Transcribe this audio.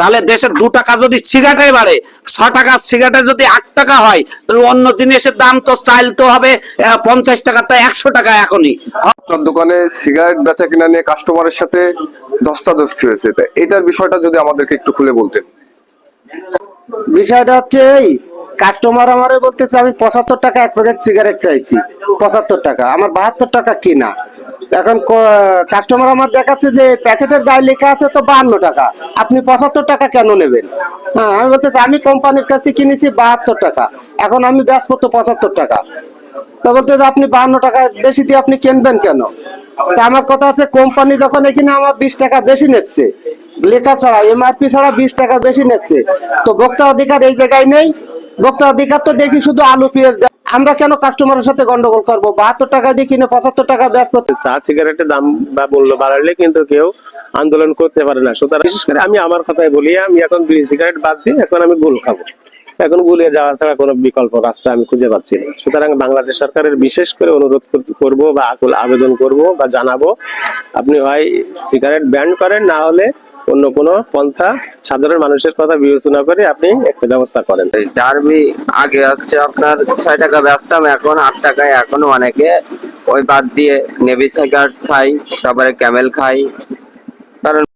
তাহলে দেশের দু টাকা যদি সিগারেটে বাড়ে ছ টাকা সিগারেটে যদি আট টাকা হয় তাহলে অন্য জিনিসের দাম তো চাইল তো হবে পঞ্চাশ টাকাটা একশো টাকা এখনই। আপনার দোকানে সিগারেট বেচা কিনা নিয়ে কাস্টমারের সাথে ধস্তাধস্তি হয়েছে। এটার বিষয়টা যদি আমাদেরকে একটু খুলে বলতেন। বিষয়টা হচ্ছে এই কাস্টমার আমারে বলতেছে আমি পঁচাত্তর টাকা এক প্যাকেট সিগারেট চাইছি। পঁচাত্তর টাকা। আমার বাহাত্তর টাকা কিনা? এখন কাস্টমার আমার দেখাচ্ছে যে প্যাকেটের গায়ে লেখা আছে তো বাহান্ন টাকা। আপনি পঁচাত্তর টাকা কেন নেবেন? হ্যাঁ আমি বলতেছি, আমি কোম্পানির কাছ থেকে কিনেছি বাহাত্তর টাকা। এখন আমি ব্যাস করতো পঁচাত্তর টাকা। তা বলতে আপনি বাহান্ন টাকা বেশি দিয়ে আপনি কিনবেন কেন? তা আমার কথা আছে কোম্পানি যখন এখানে আমার বিশ টাকা বেশি নিচ্ছে, লেখা ছাড়া এমআরপি ছাড়া বিশ টাকা বেশি নিচ্ছে, তো ভোক্তা অধিকার এই জায়গায় নেই। ভোক্তা অধিকার তো দেখি শুধু আলু, পেঁয়াজ দেয়। আমরা কেন কাস্টমারের সাথে গন্ডগোল করব? বাহাত্তর টাকা দিয়ে কিনে পঁচাত্তর টাকা ব্যাস করতে চা সিগারেটের দাম বা মূল্য বাড়ালে কিন্তু কেউ আন্দোলন করতে পারে না। সুতরাং বিশেষ করে আমি আমার কথাই বলি, আমি এখন বিড়ি সিগারেট বাদ দিয়ে এখন আমি গুল খাব। এখন গুলিয়ে যাওয়া ছাড়া কোনো বিকল্প রাস্তা আমি খুঁজে পাচ্ছি না। সুতরাং বাংলাদেশ সরকারের বিশেষ করে অনুরোধ কর- করব বা আকুল আবেদন করব বা জানাব, আপনি হয় সিগারেট ব্যান করেন, না হলে অন্য কোনো পন্থা সাধারণ মানুষের কথা বিবেচনা করে আপনি একটা ব্যবস্থা করেন। ডারবি আগে হচ্ছে আপনার ছয় টাকা ব্যস্তাম এখন আট টাকায় এখনও অনেকে ওই বাদ দিয়ে নেভি সাইকার খাই তারপরে ক্যামেল খাই কারণ